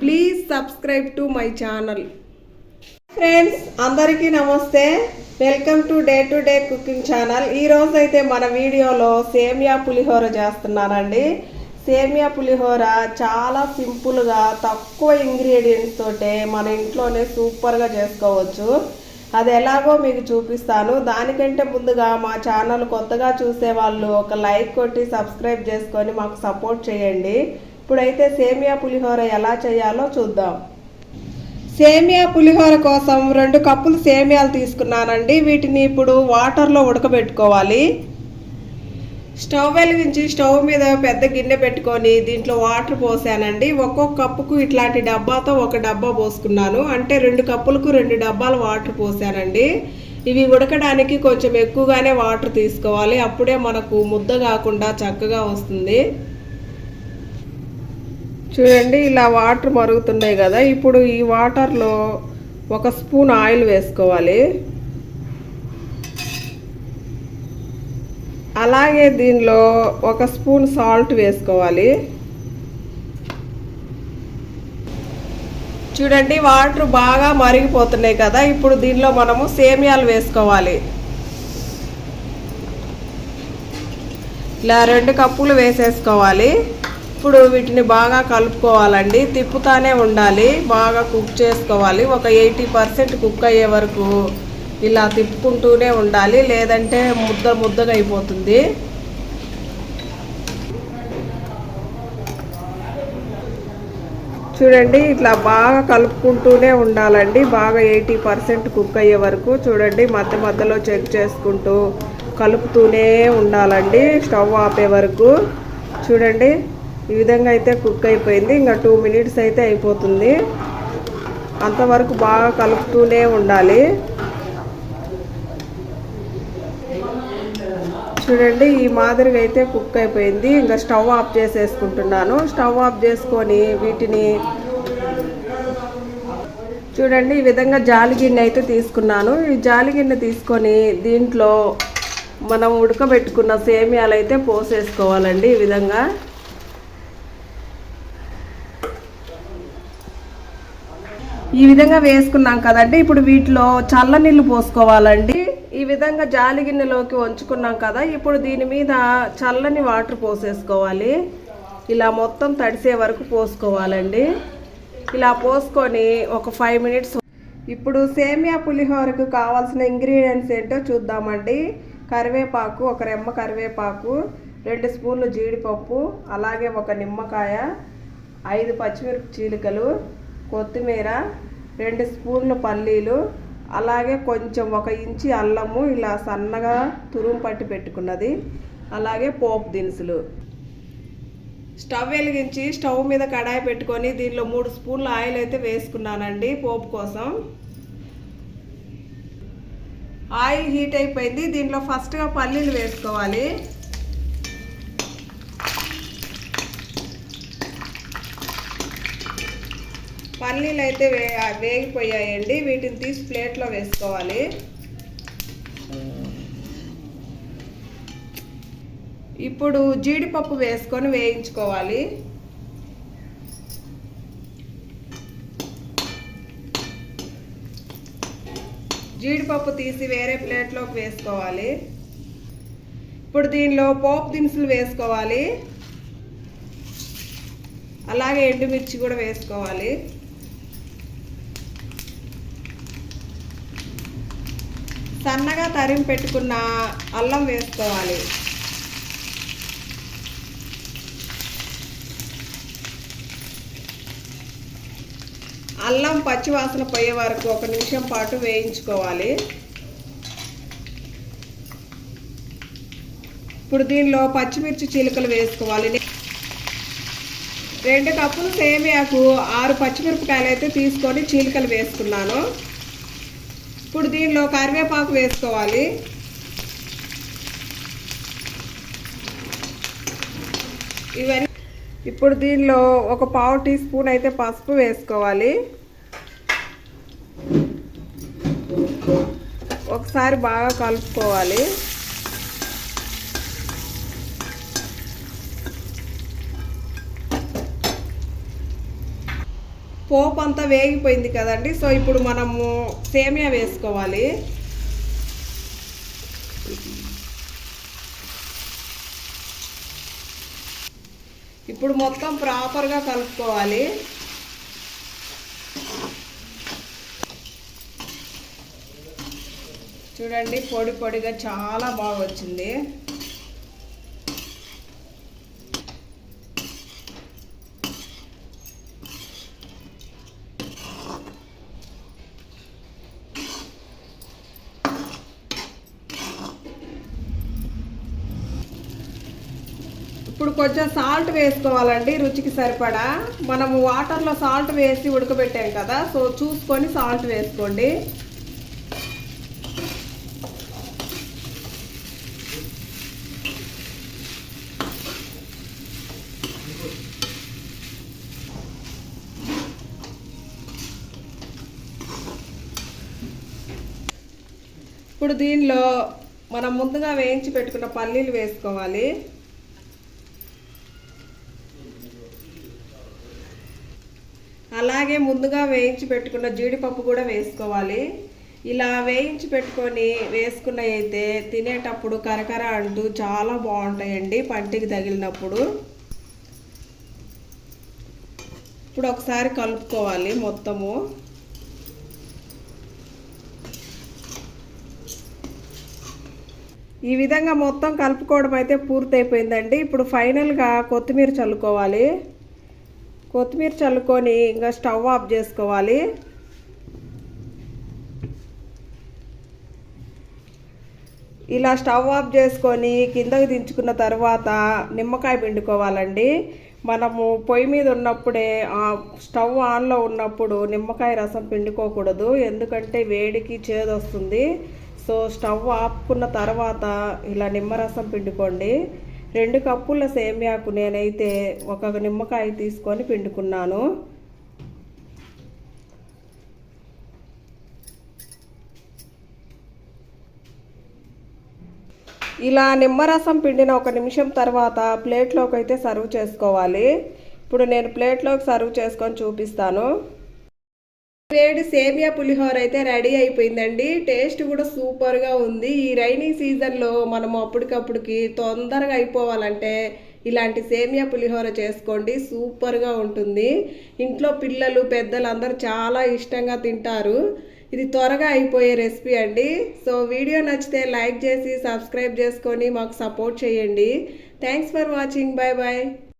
Please subscribe to my channel friends అందరికీ నమస్తే. Welcome to day to day cooking channel ఈరోజు అయితే మన వీడియోలో సేమియా పులిహోర చేస్తున్నానండి. సేమియా పులిహోర చాలా సింపుల్గా తక్కువ ఇంగ్రీడియంట్స్ తోటే మన ఇంట్లోనే సూపర్గా చేసుకోవచ్చు. అది ఎలాగో మీకు చూపిస్తాను. దానికంటే ముందుగా మా ఛానల్ కొత్తగా చూసే వాళ్ళు ఒక లైక్ కొట్టి సబ్స్క్రైబ్ చేసుకొని మాకు సపోర్ట్ చేయండి. ఇప్పుడైతే సేమియా పులిహోర ఎలా చేయాలో చూద్దాం. సేమియా పులిహోర కోసం రెండు కప్పులు సేమియాలు తీసుకున్నానండి. వీటిని ఇప్పుడు వాటర్లో ఉడకబెట్టుకోవాలి. స్టవ్ వెలిగించి స్టవ్ మీద పెద్ద గిన్నె పెట్టుకొని దీంట్లో వాటర్ పోసానండి. ఒక్కొక్క కప్పుకు ఇట్లాంటి డబ్బాతో ఒక డబ్బా పోసుకున్నాను. అంటే రెండు కప్పులకు రెండు డబ్బాలు వాటర్ పోసానండి. ఇవి ఉడకడానికి కొంచెం ఎక్కువగానే వాటర్ తీసుకోవాలి. అప్పుడే మనకు ముద్ద కాకుండా చక్కగా వస్తుంది. చూడండి ఇలా వాటర్ మరుగుతున్నాయి కదా. ఇప్పుడు ఈ వాటర్లో ఒక స్పూన్ ఆయిల్ వేసుకోవాలి. అలాగే దీనిలో ఒక స్పూన్ సాల్ట్ వేసుకోవాలి. చూడండి వాటర్ బాగా మరిగిపోతున్నాయి కదా. ఇప్పుడు దీనిలో మనము సేమియాలు వేసుకోవాలి. ఇలా రెండు కప్పులు వేసేసుకోవాలి. ఇప్పుడు వీటిని బాగా కలుపుకోవాలండి. తిప్పుతానే ఉండాలి. బాగా కుక్ చేసుకోవాలి. ఒక ఎయిటీ పర్సెంట్ కుక్ అయ్యే వరకు ఇలా తిప్పుకుంటూనే ఉండాలి. లేదంటే ముద్ద ముద్దగా అయిపోతుంది. చూడండి ఇట్లా బాగా కలుపుకుంటూనే ఉండాలండి. బాగా ఎయిటీ పర్సెంట్ కుక్ అయ్యే వరకు చూడండి మధ్య మధ్యలో చెక్ చేసుకుంటూ కలుపుతూనే ఉండాలండి. స్టవ్ ఆపే వరకు చూడండి. ఈ విధంగా అయితే కుక్ అయిపోయింది. ఇంకా టూ మినిట్స్ అయితే అయిపోతుంది. అంతవరకు బాగా కలుపుతూనే ఉండాలి. చూడండి ఈ మాదిరిగా అయితే కుక్ అయిపోయింది. ఇంకా స్టవ్ ఆఫ్ చేసేసుకుంటున్నాను. స్టవ్ ఆఫ్ చేసుకొని వీటిని చూడండి ఈ విధంగా జాలి గిన్నె అయితే తీసుకున్నాను. ఈ జాలి గిన్నె తీసుకొని దీంట్లో మనం ఉడకబెట్టుకున్న సేమియాలు అయితే పోసేసుకోవాలండి ఈ విధంగా. ఈ విధంగా వేసుకున్నాం కదండి. ఇప్పుడు వీటిలో చల్ల నీళ్ళు పోసుకోవాలండి. ఈ విధంగా జాలి గిన్నెలోకి వంచుకున్నాం కదా. ఇప్పుడు దీని మీద చల్లని వాటర్ పోసేసుకోవాలి. ఇలా మొత్తం తడిసే వరకు పోసుకోవాలండి. ఇలా పోసుకొని ఒక ఫైవ్ మినిట్స్ ఇప్పుడు సేమియా పులిహోరకు కావాల్సిన ఇంగ్రీడియంట్స్ ఏంటో చూద్దామండి. కరివేపాకు ఒక రెమ్మ కరివేపాకు రెండు స్పూన్లు జీడిపప్పు అలాగే ఒక నిమ్మకాయ ఐదు పచ్చిమిరప చీలికలు కొత్తిమీర రెండు స్పూన్లు పల్లీలు అలాగే కొంచెం ఒక ఇంచి అల్లము ఇలా సన్నగా తురుము పట్టి పెట్టుకున్నది. అలాగే పోపు దినుసులు. స్టవ్ వెలిగించి స్టవ్ మీద కడాయి పెట్టుకొని దీనిలో మూడు స్పూన్ల ఆయిల్ అయితే వేసుకున్నానండి పోపు కోసం. ఆయిల్ హీట్ అయిపోయింది. దీంట్లో ఫస్ట్గా పల్లీలు వేసుకోవాలి. పల్లీలు అయితే వే వేగిపోయాయండి. వీటిని తీసి ప్లేట్లో వేసుకోవాలి. ఇప్పుడు జీడిపప్పు వేసుకొని వేయించుకోవాలి. జీడిపప్పు తీసి వేరే ప్లేట్లోకి వేసుకోవాలి. ఇప్పుడు దీనిలో పోపు దినుసులు వేసుకోవాలి. అలాగే ఎండుమిర్చి కూడా వేసుకోవాలి. సన్నగా తరిమి పెట్టుకున్న అల్లం వేసుకోవాలి. అల్లం పచ్చివాసన పోయే వరకు ఒక నిమిషం పాటు వేయించుకోవాలి. ఇప్పుడు దీనిలో పచ్చిమిర్చి చిలుకలు వేసుకోవాలి. రెండు కప్పులు సేమియాకు ఆరు పచ్చిమిరపకాయలు అయితే తీసుకొని చీలికలు వేసుకున్నాను. ఇప్పుడు దీనిలో కరివేపాకు వేసుకోవాలి. ఇవన్నీ ఇప్పుడు దీనిలో ఒక పావు టీ స్పూన్ అయితే పసుపు వేసుకోవాలి. ఒకసారి బాగా కలుపుకోవాలి. పోపు అంతా వేగిపోయింది కదండి. సో ఇప్పుడు మనము సేమియా వేసుకోవాలి. ఇప్పుడు మొత్తం ప్రాపర్గా కలుపుకోవాలి. చూడండి పొడి పొడిగా చాలా బాగా వచ్చింది ఇప్పుడు కొంచెం సాల్ట్ వేసుకోవాలండి రుచికి సరిపడా. మనము వాటర్లో సాల్ట్ వేసి ఉడకబెట్టాం కదా సో చూసుకొని సాల్ట్ వేసుకోండి. ఇప్పుడు దీనిలో మనం ముందుగా వేయించి పెట్టుకున్న పల్లీలు వేసుకోవాలి. అలాగే ముందుగా వేయించి పెట్టుకున్న జీడిపప్పు కూడా వేసుకోవాలి. ఇలా వేయించి పెట్టుకొని వేసుకున్న అయితే తినేటప్పుడు కరకర అంటూ చాలా బాగుంటాయండి పంటికి తగిలినప్పుడు. ఇప్పుడు ఒకసారి కలుపుకోవాలి మొత్తము. ఈ విధంగా మొత్తం కలుపుకోవడం అయితే పూర్తయిపోయిందండి. ఇప్పుడు ఫైనల్గా కొత్తిమీర చల్లుకోవాలి. కొత్తిమీర చల్లుకొని ఇంకా స్టవ్ ఆఫ్ చేసుకోవాలి. ఇలా స్టవ్ ఆఫ్ చేసుకొని కిందకు దించుకున్న తర్వాత నిమ్మకాయ పిండుకోవాలండి. మనము పొయ్యి మీద ఉన్నప్పుడే స్టవ్ ఆన్లో ఉన్నప్పుడు నిమ్మకాయ రసం పిండుకోకూడదు. ఎందుకంటే వేడికి చేదొస్తుంది. సో స్టవ్ ఆపుకున్న తర్వాత ఇలా నిమ్మరసం పిండుకోండి. రెండు కప్పుల సేమియాకు నేనైతే ఒక నిమ్మకాయ తీసుకొని పిండుకున్నాను. ఇలా నిమ్మరసం పిండిన ఒక నిమిషం తర్వాత ప్లేట్లోకి అయితే సర్వ్ చేసుకోవాలి. ఇప్పుడు నేను ప్లేట్లోకి సర్వ్ చేసుకొని చూపిస్తాను. వేడి సేమియా పులిహోర అయితే రెడీ అయిపోయిందండి. టేస్ట్ కూడా సూపర్గా ఉంది. ఈ రైనీ సీజన్లో మనం అప్పటికప్పుడుకి తొందరగా అయిపోవాలంటే ఇలాంటి సేమియా పులిహోర చేసుకోండి. సూపర్గా ఉంటుంది. ఇంట్లో పిల్లలు పెద్దలు అందరూ చాలా ఇష్టంగా తింటారు. ఇది త్వరగా అయిపోయే రెసిపీ అండి. సో వీడియో నచ్చితే లైక్ చేసి సబ్స్క్రైబ్ చేసుకొని మాకు సపోర్ట్ చేయండి. Thanks for watching. Bye bye